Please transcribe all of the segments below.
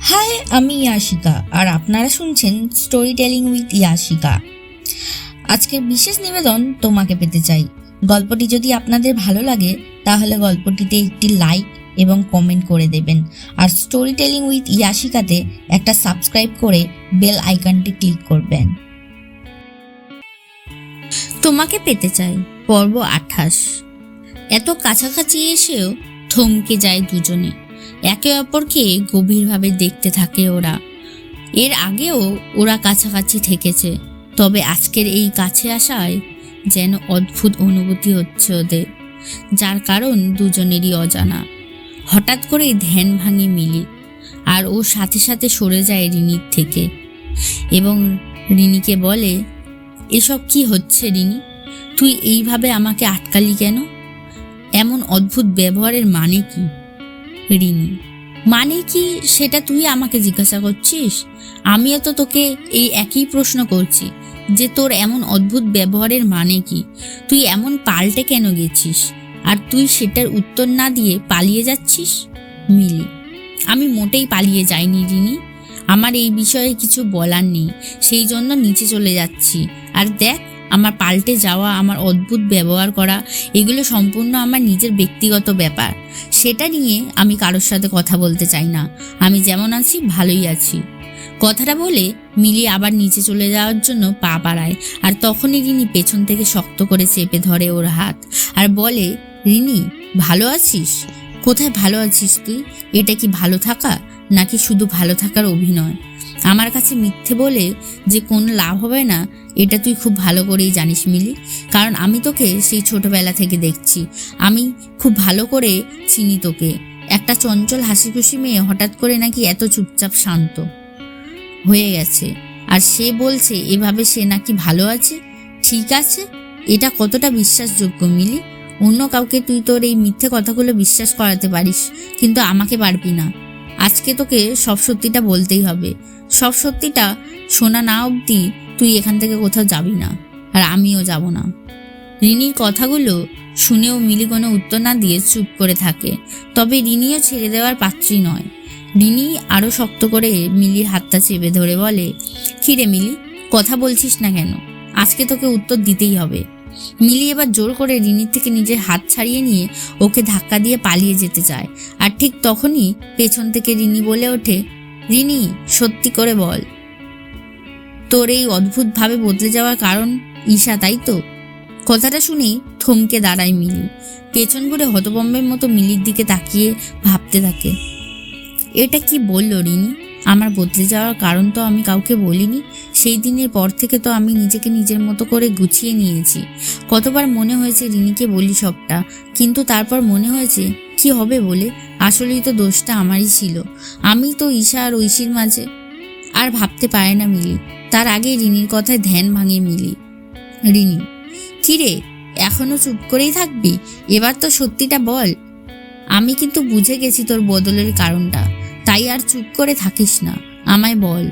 High, আমি Yashica, আর আপনারা শুনছেন স্টোরি টেলিং উইথ ইয়াশিকা। আজকের বিশেষ নিবেদন তোমাকে পেতে চাই। গল্পটি যদি আপনাদের ভালো লাগে, তাহলে গল্পটিতে একটি লাইক এবং কমেন্ট করে দেবেন। আর স্টোরি টেলিং উইথ ইয়াশিকাতে একটা সাবস্ক্রাইব করে বেল আইকনটি ক্লিক করবেন। তোমাকে পেতে চাই পর্ব আঠাশ। এত কাছাকাছি এসেও থমকে যায় দুজনে। একে অপরকে গভীরভাবে দেখতে থাকে ওরা। এর আগেও ওরা কাছাকাছি থেকেছে, তবে আজকের এই কাছে আসায় যেন অদ্ভুত অনুভূতি হচ্ছে ওদের, যার কারণ দুজনেরই অজানা। হঠাৎ করেই ধ্যান ভাঙে মিলি, আর ও সাথে সাথে সরে যায় রিনির থেকে এবং রিনিকে বলে, এসব কি হচ্ছে রিনি? তুই এইভাবে আমাকে আটকালি কেন? এমন অদ্ভুত ব্যবহারের মানে কি? রিনি মানে কি সেটা তুই আমাকে জিজ্ঞাসা করছিস? আমিও তো তোকে এই একই প্রশ্ন করছি, যে তোর এমন অদ্ভুত ব্যবহারের মানে কি? তুই এমন পাল্টে কেন গেছিস? আর তুই সেটার উত্তর না দিয়ে পালিয়ে যাচ্ছিস? মিলি, আমি মোটেই পালিয়ে যাইনি রিনি আমার এই বিষয়ে কিছু বলার নেই, সেই জন্য নিচে চলে যাচ্ছি। আর দেখ আমার পাল্টে যাওয়া, আমার অদ্ভুত ব্যবহার করা, এগুলো সম্পূর্ণ আমার নিজের ব্যক্তিগত ব্যাপার। সেটা নিয়ে আমি কারোর সাথে কথা বলতে চাই না। আমি যেমন আছি, ভালোই আছি। কথাটা বলে মিলি আবার নিচে চলে যাওয়ার জন্য পা বাড়ায় আর তখনই রিনি পেছন থেকে শক্ত করে চেপে ধরে ওর হাত আর বলে, রিনি, ভালো আছিস? কোথায় ভালো আছিস তুই? এটা কি ভালো থাকা নাকি শুধু ভালো থাকার অভিনয়? আমার কাছে মিথ্যে বলে যে কোন লাভ হবে না, এটা তুই খুব ভালো করেই জানিস মিলি। কারণ আমি তোকে সেই ছোটবেলা থেকে দেখছি। আমি খুব ভালো করে চিনি তোকে। একটা চঞ্চল হাসি খুশি মেয়ে হঠাৎ করে নাকি এত চুপচাপ শান্ত হয়ে গেছে। আর সে বলছে, এভাবে সে নাকি ভালো আছে? ঠিক আছে। এটা কতটা বিশ্বাসযোগ্য মিলি? অন্য কাউকে তুই তোর এই মিথ্যে কথাগুলো বিশ্বাস করাতে পারিস, কিন্তু আমাকে পারবি না। আজকে তোকে সব সত্যিটা বলতেই হবে। সব সত্যিটা শোনা না অবধি তুই এখান থেকে কোথাও যাবি না, আর আমিও যাব না। রিনির কথাগুলো শুনেও মিলি কোনো উত্তর না দিয়ে চুপ করে থাকে। তবে রিনিও ছেড়ে দেওয়ার পাত্রী নয়। রিনি আরও শক্ত করে মিলির হাতটা চেপে ধরে বলে, কিরে মিলি, কথা বলছিস না কেন? আজকে তোকে উত্তর দিতেই হবে। মিলি এবার জোর করে রিনির থেকে নিজের হাত ছাড়িয়ে নিয়ে ওকে ধাক্কা দিয়ে পালিয়ে যেতে চায়। আর ঠিক তখনই পেছন থেকে রিনি বলে ওঠে রিনি, সত্যি করে বল। তোর এই অদ্ভুতভাবে বদলে যাওয়ার কারণ ঈশা, তাই তো? কথাটা শুনেই থমকে দাঁড়ায় মিলি। পেছন ঘুরে হতবম্বের মতো মিলির দিকে তাকিয়ে ভাবতে থাকে। এটা কি বলল রিনি? আমার বদলে যাওয়ার কারণ তো আমি কাউকে বলিনি। সেই দিনের পর থেকে তো আমি নিজেকে নিজের মতো করে গুছিয়ে নিয়েছি। কতবার মনে হয়েছে রিনিকে বলি সবটা, কিন্তু তারপর মনে হয়েছে কি হবে বলে? আসলেই তো দোষটা আমারই ছিল। আমি তো ঈশা আর ঐশীর মাঝে আর ভাবতে পারে না মিলি। তার আগে রিনির কথায় ধ্যান ভাঙে মিলি। রিনি, কিরে, এখনও চুপ করেই থাকবি? এবার তো সত্যিটা বল। আমি কিন্তু বুঝে গেছি তোর বদলের কারণটা। তাই আর চুপ করে থাকিস না। আমায় বল,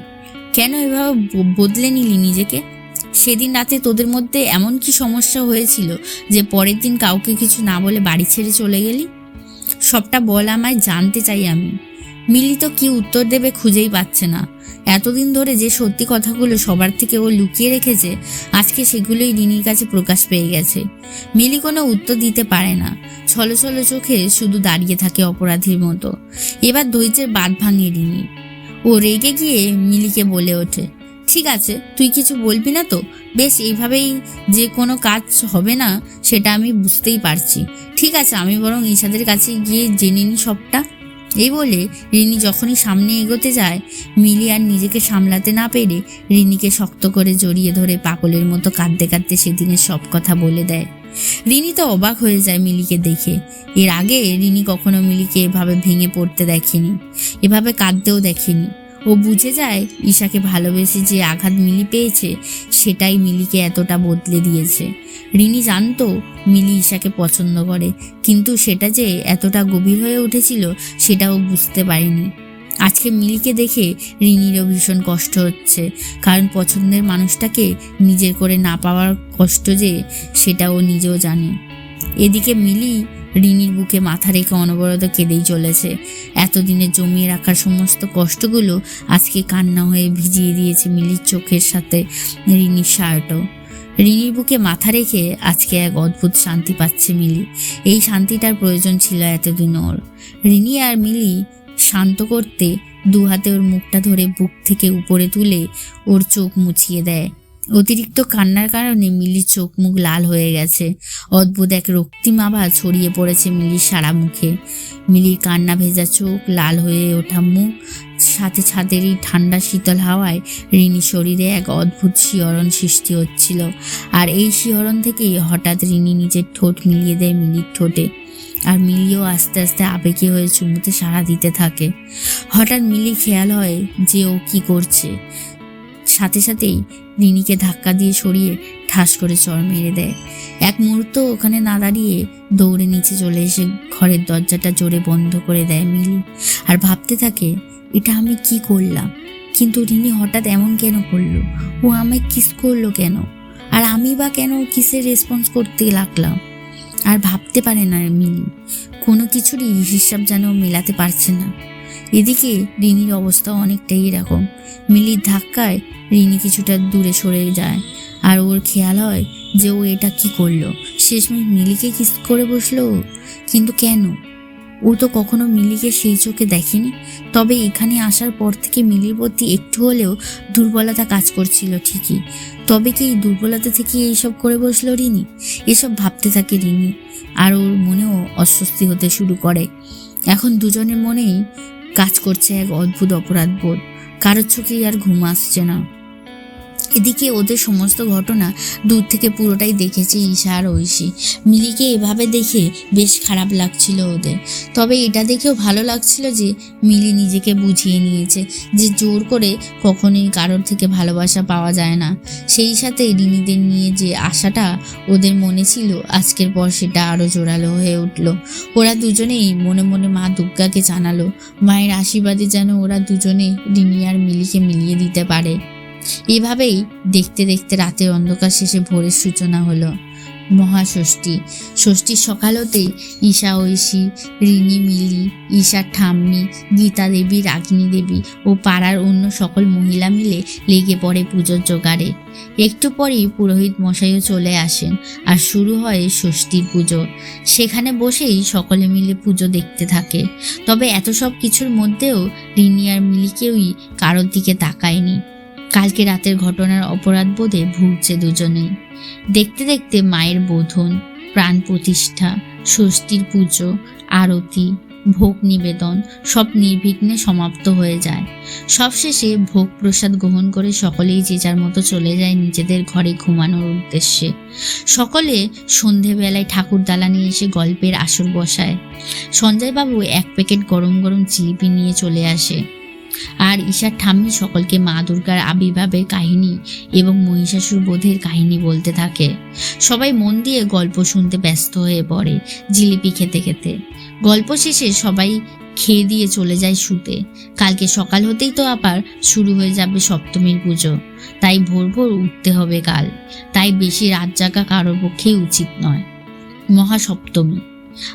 কেন এভাবে বদলে নিলি নিজেকে? সেদিন রাতে তোদের মধ্যে এমন কি সমস্যা হয়েছিল যে পরের দিন কাউকে কিছু না বলে বাড়ি ছেড়ে চলে গেলি? সবটা বল আমায়, জানতে চাই আমি। মিলি তো কি উত্তর দেবে খুঁজেই পাচ্ছে না। এতদিন ধরে যে সত্যি কথাগুলো সবার থেকে ও লুকিয়ে রেখেছে, আজকে সেগুলোই রিনির কাছে প্রকাশ পেয়ে গেছে। মিলি কোনো উত্তর দিতে পারে না। ছলো ছলো চোখে শুধু দাঁড়িয়ে থাকে অপরাধীর মতো। এবার ধৈর্যের বাদ ভাঙে রিনি। ও রেগে গিয়ে মিলিকে বলে ওঠে, ঠিক আছে, তুই কিছু বলবি না তো? বেশ, এইভাবেই যে কোনো কাজ হবে না, সেটা আমি বুঝতেই পারছি। ঠিক আছে, আমি বরং ঈশাদের কাছে গিয়ে জেনে নিই সবটা। এই বলে রিনি যখনই সামনে এগোতে যায়, মিলি আর নিজেকে সামলাতে না পেরে রিনিকে শক্ত করে জড়িয়ে ধরে পাগলের মতো কাঁদতে কাঁদতে সেদিনের সব কথা বলে দেয়। রিনি তো অবাক হয়ে যায় মিলিকে দেখে। এর আগে রিনি কখনো মিলিকে এভাবে ভেঙে পড়তে দেখেনি, এভাবে কাঁদতেও দেখেনি। ও বুঝে যায় ঈশাকে ভালোবেসে যে আঘাত মিলি পেয়েছে, সেটাই মিলিকে এতটা বদলে দিয়েছে। রিনি জানতো মিলি ঈশাকে পছন্দ করে, কিন্তু সেটা যে এতটা গভীর হয়ে উঠেছিল, সেটাও বুঝতে পারেনি। আজকে মিলিকে দেখে রিনিরও ভীষণ কষ্ট হচ্ছে, কারণ পছন্দের মানুষটাকে নিজের করে না পাওয়ার কষ্ট যে, সেটা ও নিজেও জানে। এদিকে মিলি রিনির বুকে মাথা রেখে অনবরত কেঁদেই চলেছে। এতদিনে জমিয়ে রাখার সমস্ত কষ্টগুলো আজকে কান্না হয়ে ভিজিয়ে দিয়েছে মিলির চোখের সাথে রিনির শার্টও। রিনির বুকে মাথা রেখে আজকে এক অদ্ভুত শান্তি পাচ্ছে মিলি। এই শান্তিটার প্রয়োজন ছিল এতদিন ওর। রিনি আর মিলি শান্ত করতে দু হাতে ওর মুখটা ধরে বুক থেকে উপরে তুলে ওর চোখ মুছিয়ে দেয়। অতিরিক্ত কান্নার কারণে মিলির চোখ মুখ লাল হয়ে গেছে। অদ্ভুত এক রক্তিম আভা ছড়িয়ে পড়েছে মিলির সারা মুখে। মিলির কান্না ভেজা চোখ লাল হয়ে ওঠা মুখ, সাথে ছাদেরই ঠান্ডা শীতল হাওয়ায় রিনি শরীরে এক অদ্ভুত শিহরণ সৃষ্টি হচ্ছিল। আর এই শিহরণ থেকেই হঠাৎ রিনি নিজের ঠোঁট মিলিয়ে দেয় মিলির ঠোঁটে। আর মিলিও আস্তে আস্তে আবেগে হয়ে চুমুতে সাড়া দিতে থাকে। হঠাৎ মিলি খেয়াল হয় যে ও কি করছে। সাথে সাথেই রিনিকে ধাক্কা দিয়ে সরিয়ে ঠাস করে চড় মেরে দেয়। এক মুহূর্ত ওখানে না দাঁড়িয়ে দৌড়ে নিচে চলে এসে ঘরের দরজাটা জোরে বন্ধ করে দেয় মিলি আর ভাবতে থাকে, এটা আমি কি করলাম? কিন্তু রিনি হঠাৎ এমন কেন করল? ও আমায় কিস করল কেন? আর আমি বা কেন কিসের রেসপন্স করতে লাগলাম? আর ভাবতে পারে না মিলি, কোনো কিছুরই হিসাব যেন মেলাতে পারছে না। এদিকে রিনির অবস্থা অনেকটাই এরকম। মিলির ধাক্কায় রিনি কিছুটা দূরে সরে যায় আর ওর খেয়াল হয় যে ও এটা কি করল। শেষমেশ মিলিকে কিস করে বসল। কিন্তু কেন? ও তো কখনো মিলিকে সেই চোখে দেখেনি। তবে এখানে আসার পর থেকে মিলির প্রতি একটু হলেও দুর্বলতা কাজ করছিল ঠিকই। তবে কি এই দুর্বলতা থেকে এইসব করে বসল রিনি? এসব ভাবতে থাকে রিনি। আর ওর মনেও অস্বস্তি হতে শুরু করে। এখন দুজনের মনেই কাজ করছে এক অদ্ভুত অপরাধ বোধ কারোর চোখেই আর ঘুম আসছে না। এদিকে ওদের সমস্ত ঘটনা দূর থেকে পুরোটাই দেখেছে ঈশা আর ঐশী। মিলিকে এভাবে দেখে বেশ খারাপ লাগছিল ওদের। তবে এটা দেখেও ভালো লাগছিল যে মিলি নিজেকে বুঝিয়ে নিয়েছে যে জোর করে কখনোই কারোর থেকে ভালোবাসা পাওয়া যায় না। সেই সাথে রিনিদের নিয়ে যে আশাটা ওদের মনে ছিল, আজকের পর সেটা আরও জোরালো হয়ে উঠল। ওরা দুজনেই মনে মনে মা দুর্গাকে জানালো, মায়ের আশীর্বাদে যেন ওরা দুজনে রিনি আর মিলিকে মিলিয়ে দিতে পারে। এভাবেই দেখতে দেখতে রাতের অন্ধকার শেষে ভোরের সূচনা হলো। মহাষষ্ঠী ষষ্ঠীর সকাল হতেই ঈশা ঐশী রিনি মিলি, ঈশার ঠাম্মি, গীতা দেবী রাগিনী দেবী ও পাড়ার অন্য সকল মহিলা মিলে লেগে পড়ে পুজোর জোগাড়ে। একটু পরেই পুরোহিত মশাইও চলে আসেন আর শুরু হয় ষষ্ঠীর পুজো। সেখানে বসেই সকলে মিলে পুজো দেখতে থাকে। তবে এত সব কিছুর মধ্যেও রিনি আর মিলি কেউই কারোর দিকে তাকায়নি। কালকে রাতের ঘটনার অপরাধ বোধে ভুগছে দুজনেই। দেখতে দেখতে মায়ের বোধন, প্রাণ প্রতিষ্ঠা ষষ্ঠীর পুজো, আরতি, ভোগ নিবেদন সব নির্বিঘ্নে সমাপ্ত হয়ে যায়। সবশেষে ভোগ প্রসাদ গ্রহণ করে সকলেই যে যার মতো চলে যায় নিজেদের ঘরে ঘুমানোর উদ্দেশ্যে। সকলে সন্ধেবেলায় ঠাকুর দালানে এসে গল্পের আসর বসায়। সঞ্জয়বাবু এক প্যাকেট গরম গরম জিলিপি নিয়ে চলে আসে। আর ঈশার ঠাম্মি সকলকে মা দুর্গার আবির্ভাবের কাহিনী এবং মহিষাসুর বোধের কাহিনী বলতে থাকে। সবাই মন দিয়ে গল্প শুনতে ব্যস্ত হয়ে পড়ে জিলিপি খেতে খেতে। গল্প শেষে সবাই খেয়ে দিয়ে চলে যায় শুতে। কালকে সকাল হতেই তো আবার শুরু হয়ে যাবে সপ্তমীর পুজো। তাই ভোর ভোর উঠতে হবে কাল। তাই বেশি রাত জাগা কারোর পক্ষেই উচিত নয়। মহাসপ্তমী।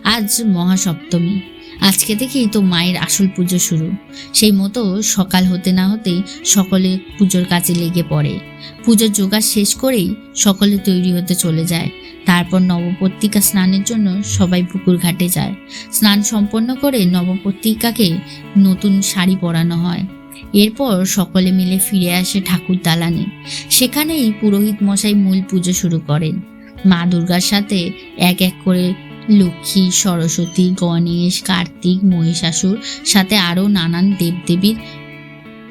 আজ মহাসপ্তমী। আজকে থেকেই তো মায়ের আসল পুজো শুরু। সেই মতো সকাল হতে না হতেই সকলে পুজোর কাজে লেগে পড়ে। পুজোর জোগাড় শেষ করেই সকলে তৈরি হতে চলে যায়। তারপর নবপত্রিকা স্নানের জন্য সবাই পুকুর ঘাটে যায়। স্নান সম্পন্ন করে নবপত্রিকাকে নতুন শাড়ি পরানো হয়। এরপর সকলে মিলে ফিরে আসে ঠাকুর দালানে। সেখানেই পুরোহিত মশাই মূল পুজো শুরু করেন। মা দুর্গার সাথে এক এক করে লক্ষ্মী, সরস্বতী, গণেশ, কার্তিক, মহিষাসুর সাথে আরও নানান দেবদেবীর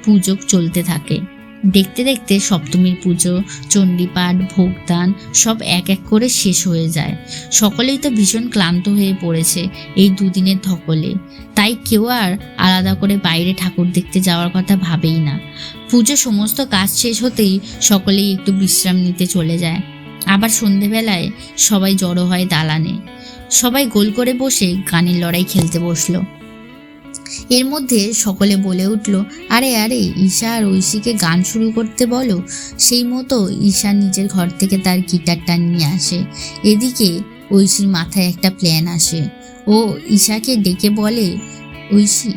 পুজো চলতে থাকে। দেখতে দেখতে সপ্তমীর পুজো, চণ্ডীপাঠ, ভোগদান সব এক এক করে শেষ হয়ে যায়। সকলেই তো ভীষণ ক্লান্ত হয়ে পড়েছে এই দুদিনের ধকলে। তাই কেউ আর আলাদা করে বাইরে ঠাকুর দেখতে যাওয়ার কথা ভাবেই না। পুজো সমস্ত কাজ শেষ হতেই সকলেই একটু বিশ্রাম নিতে চলে যায়। আবার সন্ধেবেলায় সবাই জড়ো হয় দালানে। সবাই গোল করে বসে গানের লড়াই খেলতে বসল। এর মধ্যে সকলে বলে উঠল, আরে আরে, ঈশা আর ঐশীকে গান শুরু করতে বলো। সেই মতো ঈশা নিজের ঘর থেকে তার গিটারটা নিয়ে আসে। এদিকে ঐশীর মাথায় একটা প্ল্যান আসে। ও ঈশাকে ডেকে বলে, ঐশী,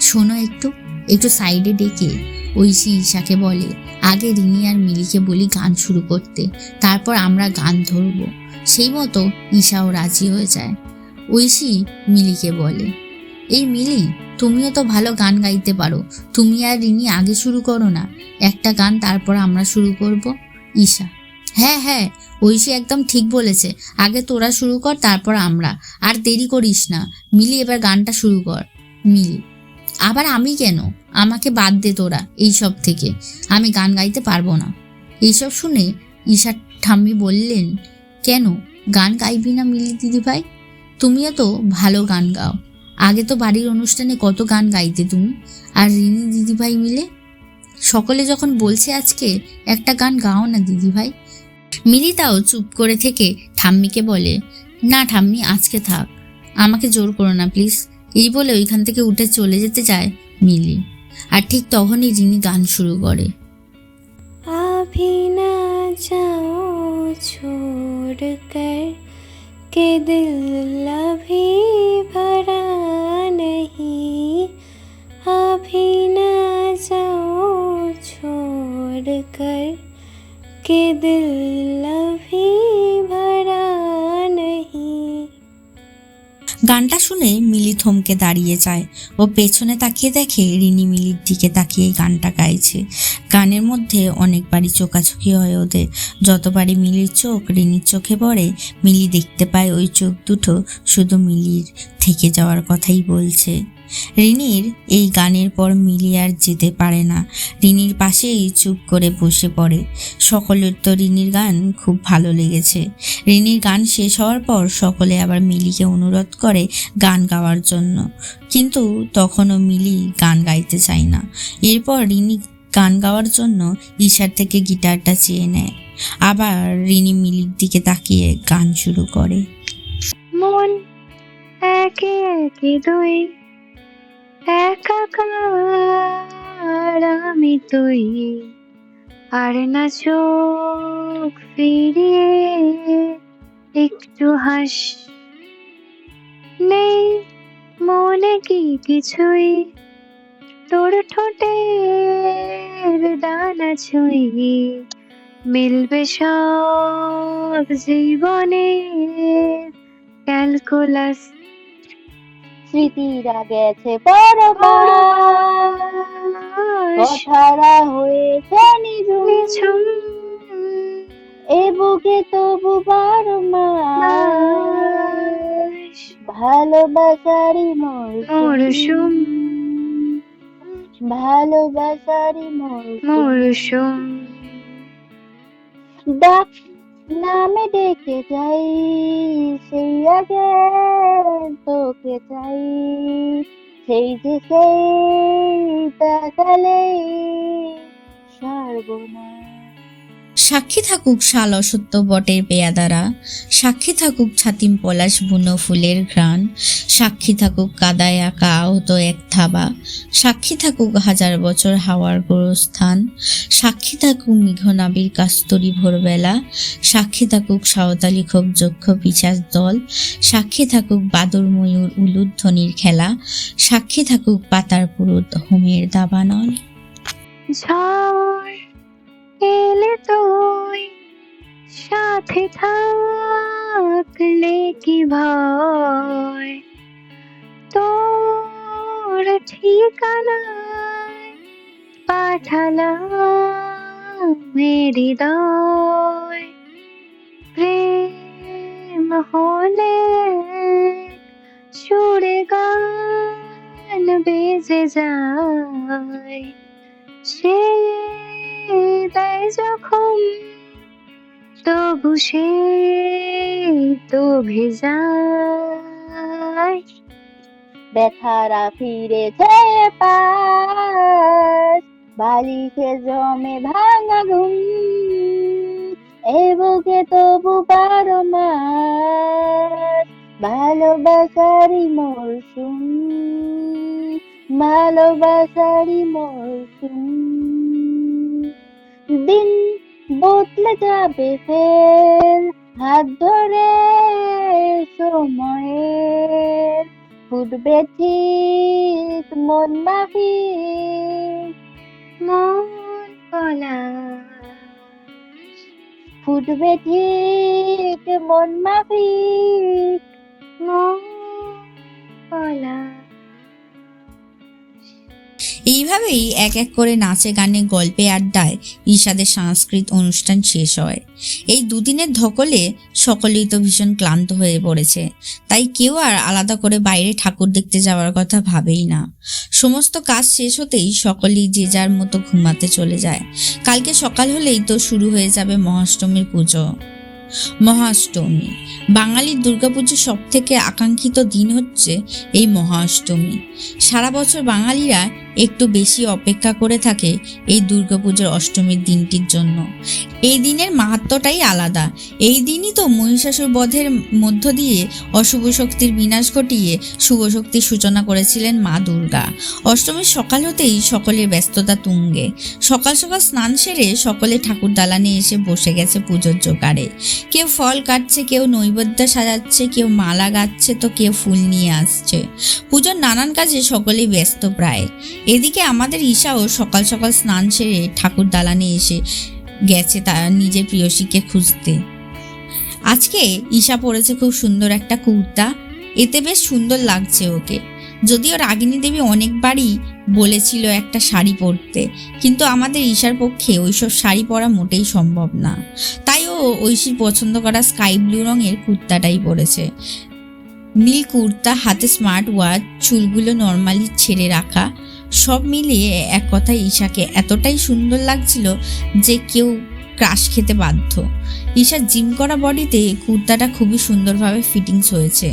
শোনো একটু। একটু সাইডে ডেকে ঐশী ঈশাকে বলে, আগে রিনি আর মিলিকে বলি গান শুরু করতে, তারপর আমরা গান ধরবো। সেই মতো ঈশাও রাজি হয়ে যায়। ঐশী মিলিকে বলে, এই মিলি, তুমিও তো ভালো গান গাইতে পারো। তুমি আর রিনি আগে শুরু করো না, একটা গান তারপর আমরা শুরু করব। ঈশা হ্যাঁ হ্যাঁ ঐশী একদম ঠিক বলেছে। আগে তোরা শুরু কর, তারপর আমরা। আর দেরি করিস না। মিলি, এবার গানটা শুরু কর। মিলি আবার আমি কেন? আমাকে বাদ দে তোরা, এইসব থেকে। আমি গান গাইতে পারব না। এইসব শুনে ঈশা ঠাম্মি বললেন, কেন? গান গাইবি না মিলি দিদিভাই তুমিও তো ভালো গান গাও। আগে তো বাড়ির অনুষ্ঠানে কত গান গাইতে তুমি? আর রিনি দিদিভাই মিলে? সকলে যখন বলছে আজকে, একটা গান গাও না দিদিভাই মিলিতাও চুপ করে থেকে ঠাম্মিকে বলে, না ঠাম্মি, আজকে থাক। আমাকে জোর করো না, প্লিজ। এই বলে ওইখান থেকে উঠে চলে যেতে চায় মিলি আর ঠিক তখনই রিনি গান শুরু করে अभी ना जाओ छोड़ कर के दिल अभी भरा नहीं अभी ना जाओ छोड़ कर के दिल अभी भरा नहीं গানটা শুনে মিলি থমকে দাঁড়িয়ে যায় ও পেছনে তাকিয়ে দেখে রিনি মিলির দিকে তাকিয়ে গানটা গাইছে। গানের মধ্যে অনেকবারই চোকাচোকি হয় ওদের। যতবারই মিলির চোখ রিনির চোখে পড়ে, মিলি দেখতে পায় ওই চোখ দুটো শুধু মিলির থেকে যাওয়ার কথাই বলছে। রিনির এই গানের পর মিলি আর যেতে পারে না। রিনির পাশেই চুপ করে বসে পড়ে। সকলের তো রিনির গান খুব ভালো লেগেছে। রিনির গান শেষ হওয়ার পর সকলে আবার মিলিকে অনুরোধ করে গান গাওয়ার জন্য। কিন্তু তখনও মিলি গান গাইতে চায় না। এরপর রিনি গান গাওয়ার জন্য ঈশার থেকে গিটারটা চেয়ে নেয়। আবার রিনি মিলির দিকে তাকিয়ে গান শুরু করে। মন একে একে দুই একাকার আমি তুই? আর না চোখ ফিরিয়ে একটু হাস। নেই মনে কি কিছুই? তোর ঠোঁটের ডানা ছুঁই মিলবে সব জীবনে ক্যালকুলাস। স্মৃতিরা গেছে কথারা হয়েছে এ বুকে তবু বারো ভালোবাসারি মরশুম। ভালোবাসারি মরশুম। ডাক নামে ডেকে যাই সেই আগে তোকে চাই। সেই যে সেই তাকালেই সর্বনাশ। সাক্ষী থাকুক শাল অসত্য বটের পেয়াদারা। সাক্ষী থাকুক ছাতিম পলাশ বুনো ফুলের ঘ্রাণ। সাক্ষী থাকুক কাদায় আঁকা আহত এক থাবা। সাক্ষী থাকুক হাজার বছর হাওয়ার গোরস্থান। সাক্ষী থাকুক মেঘনাবির কাস্তরি ভোরবেলা। সাক্ষী থাকুক সাঁওতালি ক্ষোভ যক্ষ পিছাস দল। সাক্ষী থাকুক বাদর ময়ূর উলুধ্বনির খেলা। সাক্ষী থাকুক পাতার পুরুত হোমের দাবানল। ঝড় এলে তুই সাথে থাকলে কি ভয়? তোর ঠিকানায় পাঠালাম হৃদয়। প্রেম হলে সুরে গান বেজে যায়। সে দেয় যখন তবু সে তো ভেজায় ব্যথারা ফিরেছে পাশ বালিশে জমে ভাঙা ঘুম। এ বুকে তবু বারো মাস ভালোবাসারি মরশুম ভালোবাসারি মরশুম। দিন বদলে যাবে ফের, হাত ধরে সময়ের। ফুটবে ঠিক মন মাফিক মন কলা। ফুটবে ঠিক মন মাফিক মন কলা। এইভাবেই এক এক করে নাচে গানে গল্পে আড্ডায় ঈশাদের সাংস্কৃতিক অনুষ্ঠান শেষ হয়। এই দুদিনের ধকলে সকলেই তো ভীষণ ক্লান্ত হয়ে পড়েছে। তাই কেউ আর আলাদা করে বাইরে ঠাকুর দেখতে যাওয়ার কথা ভাবেই না। সমস্ত কাজ শেষ হতেই সকলেই যে যার মতো ঘুমাতে চলে যায়। কালকে সকাল হলেই তো শুরু হয়ে যাবে মহাষ্টমীর পুজো। মহাষ্টমী। বাঙালির দুর্গাপুজোর সব থেকে আকাঙ্ক্ষিত দিন হচ্ছে এই মহাষ্টমী। সারা বছর বাঙালিরা একটু বেশি অপেক্ষা করে থাকে এই দুর্গাপুজোর অষ্টমীর দিনটির জন্য। এই দিনের মাহাত্মটাই আলাদা। এই দিনই তো মহিষাসুর বধের মধ্য দিয়ে অশুভ শক্তির বিনাশ ঘটিয়ে শুভ শক্তির সূচনা করেছিলেন মা দুর্গা। অষ্টমীর সকাল হতেই সকলের ব্যস্ততা তুঙ্গে। সকাল সকাল স্নান সেরে সকলে ঠাকুর দালানে এসে বসে গেছে পুজোর জোগাড়ে। কেউ ফল কাটছে, কেউ নৈবেদ্য সাজাচ্ছে, কেউ মালা গাচ্ছে, তো কেউ ফুল নিয়ে আসছে। পুজোর নানান কাজে সকলেই ব্যস্ত প্রায়। এদিকে আমাদের ঈশাও সকাল সকাল স্নান সেরে ঠাকুর দালানে এসে গেছে তার নিজের প্রিয়সীকে খুঁজতে। আজকে ঈশা পরেছে খুব সুন্দর একটা কুর্তা। এতে বেশ সুন্দর লাগছে ওকে। যদিও রাগিনী দেবী অনেকবারই বলেছিল একটা শাড়ি পরতে, কিন্তু আমাদের ঈশার পক্ষে ওইসব শাড়ি পরা মোটেই সম্ভব না। তাই ও ঐশীর পছন্দ করা স্কাই ব্লু রঙের কুর্তাটাই পরেছে। নীল কুর্তা, হাতে স্মার্ট ওয়াচ, চুলগুলো নর্মালি ছেড়ে রাখা সব মিলিয়ে এক কথায় ঈশাকে এতটাই সুন্দর লাগছিল যে কেউ ক্রাশ খেতে বাধ্য। ঈশার জিম করা বডিতে কুর্তাটা খুবই সুন্দরভাবে ফিটিংস হয়েছে।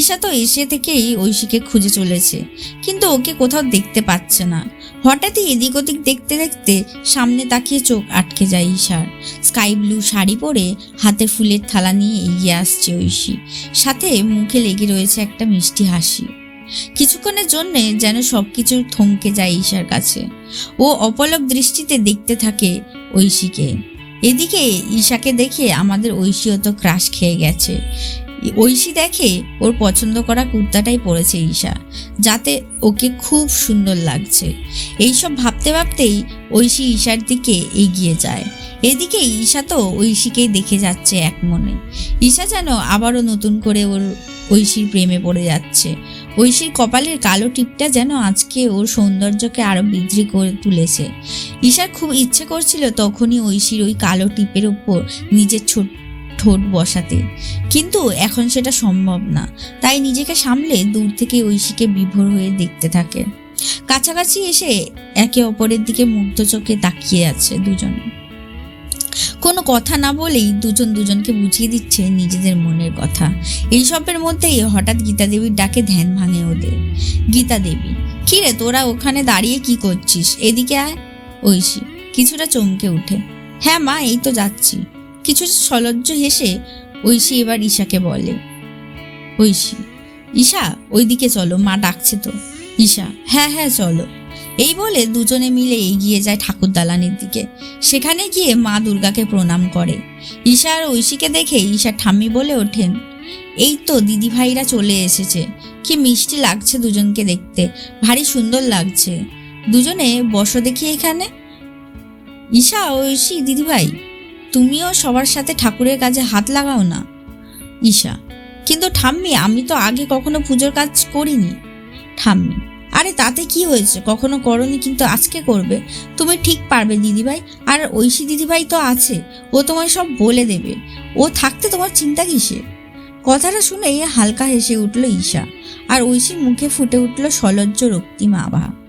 ঈশা তো এসে থেকেই ঐশীকে খুঁজে চলেছে, কিন্তু ওকে কোথাও দেখতে পাচ্ছে না। হঠাৎই এদিক ওদিক দেখতে দেখতে সামনে তাকিয়ে চোখ আটকে যায় ঈশার। স্কাই ব্লু শাড়ি পরে হাতে ফুলের থালা নিয়ে এগিয়ে আসছে ঐশী। সাথে মুখে লেগে রয়েছে একটা মিষ্টি হাসি। কিছুক্ষণের জন্য যেন সবকিছু থমকে যায় ঈশার কাছে। ও অপলক দৃষ্টিতে দেখতে থাকে ঐশীকে। এদিকে ঈশাকে দেখে আমাদের ঐশীও তো ক্রাশ খেয়ে গেছে। ঐশী দেখে ওর পছন্দ করা কুর্তাটাই পরেছে ঈশা, যাতে ওকে খুব সুন্দর লাগছে। এইসব ভাবতে ভাবতেই ঐশী ঈশার দিকে এগিয়ে যায়। এদিকে ঈশা তো ঐশীকেই দেখে যাচ্ছে এক মনে। ঈশা যেন আবারও নতুন করে ওর ঐশীর প্রেমে পড়ে যাচ্ছে। ঐশীর কপালের কালো টিপটা যেন আজকে ওর সৌন্দর্যকে আরও বৃদ্ধি করে তুলেছে। ঈশার খুব ইচ্ছে করছিল তখনই ঐশীর ওই কালো টিপের উপর নিজের ছোট ঠোঁট বসাতে। কিন্তু এখন সেটা সম্ভব না। তাই নিজেকে সামলে দূর থেকে ঐশীকে বিভোর হয়ে দেখতে থাকে। কাছাকাছি এসে একে অপরের দিকে মুগ্ধ চোখে তাকিয়ে আছে দুজনে। কোনো কথা না বলেই দুজন দুজনকে বুঝিয়ে দিচ্ছে নিজেদের মনের কথা। এইসবের মধ্যেই হঠাৎ গীতা দেবীর ডাকে ধ্যান ভাঙে ওদের। গীতা দেবী কিরে তোরা ওখানে দাঁড়িয়ে কি করছিস? এদিকে আয়। ঐশী, কিছুটা চমকে উঠে হ্যাঁ মা, এই তো যাচ্ছি। কিছু সলজ্জ হেসে ঐশী এবার ঈশাকে বলে। ঐশী, ঈশা, ওইদিকে চলো, মা ডাকছে তো। ঈশা? হ্যাঁ হ্যাঁ চলো। এই বলে দুজনে মিলে এগিয়ে যায় ঠাকুর দালানের দিকে। সেখানে গিয়ে মা দুর্গাকে প্রণাম করে। ঈশা আর ঐশীকে দেখে ঈশা ঠাম্মি বলে ওঠেন, এই তো দিদি ভাইরা চলে এসেছে। কি মিষ্টি লাগছে দুজনকে দেখতে। ভারী সুন্দর লাগছে। দুজনে, বসো দেখি এখানে। ঈশা ঐশী, দিদিভাই, তুমিও সবার সাথে ঠাকুরের কাজে হাত লাগাও না। ঈশা, কিন্তু ঠাম্মি, আমি তো আগে কখনো পুজোর কাজ করিনি। ঠাম্মি আরে তাতে কি হয়েছে? কখনো করনি, কিন্তু আজকে করবে। তুমি ঠিক পারবে দিদিভাই। আর ঐশী দিদিভাই তো আছে। ও তোমায় সব বলে দেবে। ও থাকতে তোমার চিন্তা কিসে কথাটা শুনে হালকা হেসে উঠল ঈশা। আর ঐশীর মুখে ফুটে উঠল সলজ্জ রক্তিম আভা।